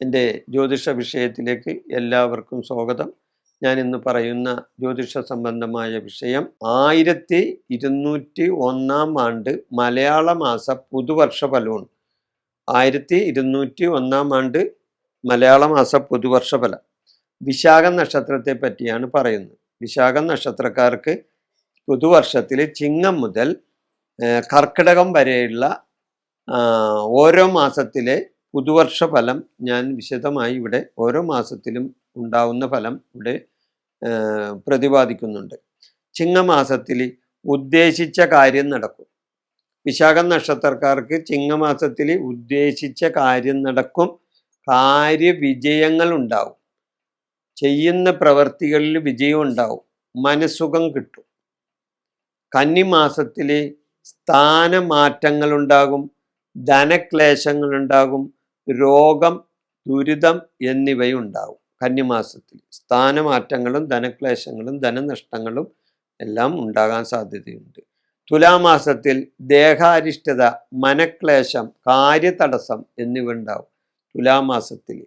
എന്റെ ജ്യോതിഷ വിഷയത്തിലേക്ക് എല്ലാവർക്കും സ്വാഗതം. ഞാൻ ഇന്ന് പറയുന്ന ജ്യോതിഷ സംബന്ധമായ വിഷയം ആയിരത്തി ഇരുന്നൂറ്റി ഒന്നാം ആണ്ട് മലയാള മാസ പുതുവർഷ ഫലമാണ്. ആയിരത്തി ഇരുന്നൂറ്റി ഒന്നാം ആണ്ട് മലയാള മാസ പുതുവർഷ ഫലം. വിശാഖ നക്ഷത്രത്തെ പറ്റിയാണ് പറയുന്നത്. വിശാഖ നക്ഷത്രക്കാർക്ക് പുതുവർഷത്തിൽ ചിങ്ങം മുതൽ കർക്കിടകം വരെയുള്ള ഓരോ മാസത്തിലെ പുതുവർഷ ഫലം ഞാൻ വിശദമായി ഇവിടെ ഓരോ മാസത്തിലും ഉണ്ടാവുന്ന ഫലം ഇവിടെ പ്രതിപാദിക്കുന്നുണ്ട്. ചിങ്ങമാസത്തിൽ ഉദ്ദേശിച്ച കാര്യം നടക്കും. വിശാഖ നക്ഷത്രക്കാർക്ക് ചിങ്ങമാസത്തിൽ ഉദ്ദേശിച്ച കാര്യം നടക്കും. കാര്യവിജയങ്ങൾ ഉണ്ടാവും ചെയ്യുന്ന പ്രവർത്തികളിൽ വിജയം ഉണ്ടാവും മനസ്സുഖം കിട്ടും. കന്നിമാസത്തിൽ സ്ഥാനമാറ്റങ്ങളുണ്ടാകും. ധനക്ലേശങ്ങളുണ്ടാകും. രോഗം ദുരിതം എന്നിവയുണ്ടാവും. കന്നിമാസത്തിൽ സ്ഥാനമാറ്റങ്ങളും ധനക്ലേശങ്ങളും ധനനഷ്ടങ്ങളും എല്ലാം ഉണ്ടാകാൻ സാധ്യതയുണ്ട്. തുലാമാസത്തിൽ ദേഹാരിഷ്ടത മനക്ലേശം കാര്യതടസ്സം എന്നിവ ഉണ്ടാവും തുലാമാസത്തിൽ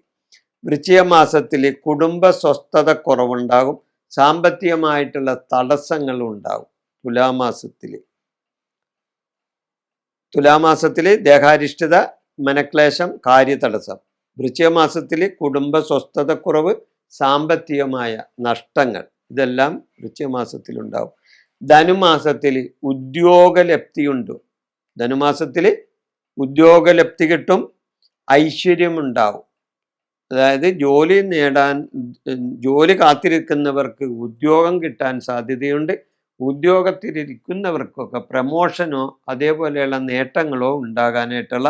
വൃശ്ചിക മാസത്തിൽ കുടുംബ സ്വസ്ഥത കുറവുണ്ടാകും. സാമ്പത്തികമായിട്ടുള്ള തടസ്സങ്ങൾ ഉണ്ടാകും തുലാമാസത്തിൽ തുലാമാസത്തിൽ ദേഹാരിഷ്ഠിത മനക്ലേശം കാര്യതടസ്സം. വൃശ്ചികമാസത്തിൽ കുടുംബ സ്വസ്ഥതക്കുറവ് സാമ്പത്തികമായ നഷ്ടങ്ങൾ. ഇതെല്ലാം വൃശ്ചിക മാസത്തിൽ ഉണ്ടാവും ധനുമാസത്തിൽ ഉദ്യോഗലബ്ധിയുണ്ട്. ധനുമാസത്തിൽ ഉദ്യോഗലപ്തി കിട്ടും ഐശ്വര്യമുണ്ടാവും. അതായത് ജോലി നേടാൻ ജോലി കാത്തിരിക്കുന്നവർക്ക് ഉദ്യോഗം കിട്ടാൻ സാധ്യതയുണ്ട്. ഉദ്യോഗത്തിലിരിക്കുന്നവർക്കൊക്കെ പ്രമോഷനോ അതേപോലെയുള്ള നേട്ടങ്ങളോ ഉണ്ടാകാനായിട്ടുള്ള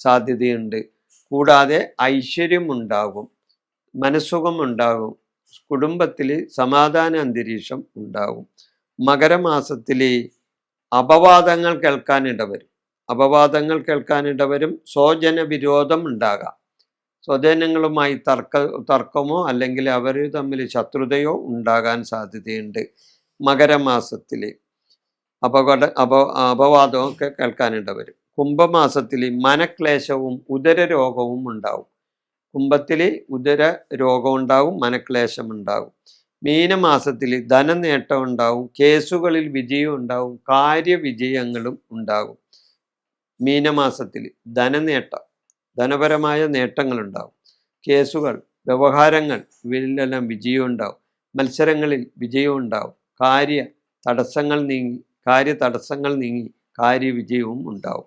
സാധ്യതയുണ്ട്. കൂടാതെ ഐശ്വര്യമുണ്ടാകും ഉണ്ടാകും മനസ്സുഖം ഉണ്ടാകും കുടുംബത്തിൽ സമാധാന അന്തരീക്ഷം ഉണ്ടാകും. മകരമാസത്തിൽ അപവാദങ്ങൾ കേൾക്കാനിടവരും അപവാദങ്ങൾ കേൾക്കാനിടവരും സ്വജന വിരോധം ഉണ്ടാകാം. സ്വജനങ്ങളുമായി തർക്ക തർക്കമോ അല്ലെങ്കിൽ അവർ തമ്മിൽ ശത്രുതയോ ഉണ്ടാകാൻ സാധ്യതയുണ്ട് മകരമാസത്തിൽ അപകട അപ അപവാദമൊക്കെ കേൾക്കാനിട കേൾക്കാനിടവരും കുംഭമാസത്തിൽ മനക്ലേശവും ഉദരരോഗവും ഉണ്ടാവും. കുംഭത്തിൽ ഉദര രോഗം ഉണ്ടാവും മനക്ലേശം ഉണ്ടാവും. മീനമാസത്തിൽ ധനനേട്ടം ഉണ്ടാവും കേസുകളിൽ വിജയം ഉണ്ടാവും കാര്യവിജയങ്ങളും ഉണ്ടാകും. മീനമാസത്തിൽ ധനനേട്ടം ധനപരമായ നേട്ടങ്ങൾ ഉണ്ടാവും കേസുകൾ വ്യവഹാരങ്ങൾ ഇവരിലെല്ലാം വിജയം ഉണ്ടാവും. മത്സരങ്ങളിൽ വിജയം ഉണ്ടാവും. കാര്യ തടസ്സങ്ങൾ നീങ്ങി കാര്യ തടസ്സങ്ങൾ നീങ്ങി കാര്യവിജയവും ഉണ്ടാവും.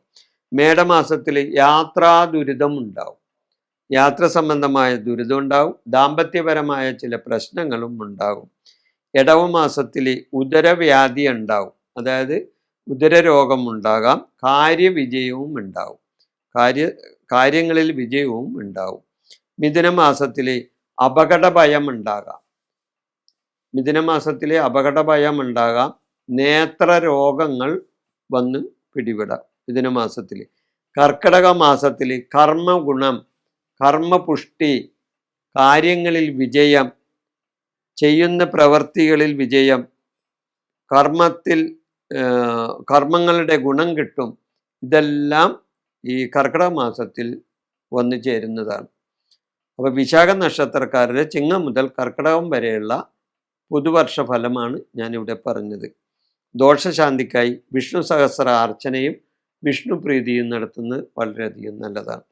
മേടമാസത്തിൽ യാത്രാ ദുരിതം ഉണ്ടാവും യാത്ര സംബന്ധമായ ദുരിതം ഉണ്ടാവും. ദാമ്പത്യപരമായ ചില പ്രശ്നങ്ങളും ഉണ്ടാകും ഇടവമാസത്തിൽ ഉദരവ്യാധി ഉണ്ടാവും. അതായത് ഉദരരോഗം ഉണ്ടാകാം കാര്യവിജയവും ഉണ്ടാവും. കാര്യ കാര്യങ്ങളിൽ വിജയവും ഉണ്ടാവും. മിഥുനമാസത്തിൽ അപകട ഭയം ഉണ്ടാകാം മിഥുനമാസത്തിൽ അപകട ഭയം ഉണ്ടാകാം നേത്ര രോഗങ്ങൾ വന്ന് പിടിപെടാം. മിഥുനമാസത്തിൽ കർക്കിടക മാസത്തിൽ കർമ്മഗുണം കർമ്മപുഷ്ടി കാര്യങ്ങളിൽ വിജയം ചെയ്യുന്ന പ്രവൃത്തികളിൽ വിജയം കർമ്മത്തിൽ കർമ്മങ്ങളുടെ ഗുണം കിട്ടും. ഇതെല്ലാം ഈ കർക്കിടക മാസത്തിൽ വന്നു ചേരുന്നതാണ്. അപ്പോൾ വിശാഖ നക്ഷത്രക്കാരുടെ ചിങ്ങം മുതൽ കർക്കിടകം വരെയുള്ള പുതുവർഷ ഫലമാണ് ഞാനിവിടെ പറഞ്ഞത്. ദോഷശാന്തിക്കായി വിഷ്ണു സഹസ്ര അർച്ചനയും വിഷ്ണു പ്രീതിയും നടത്തുന്നത് വളരെയധികം നല്ലതാണ്.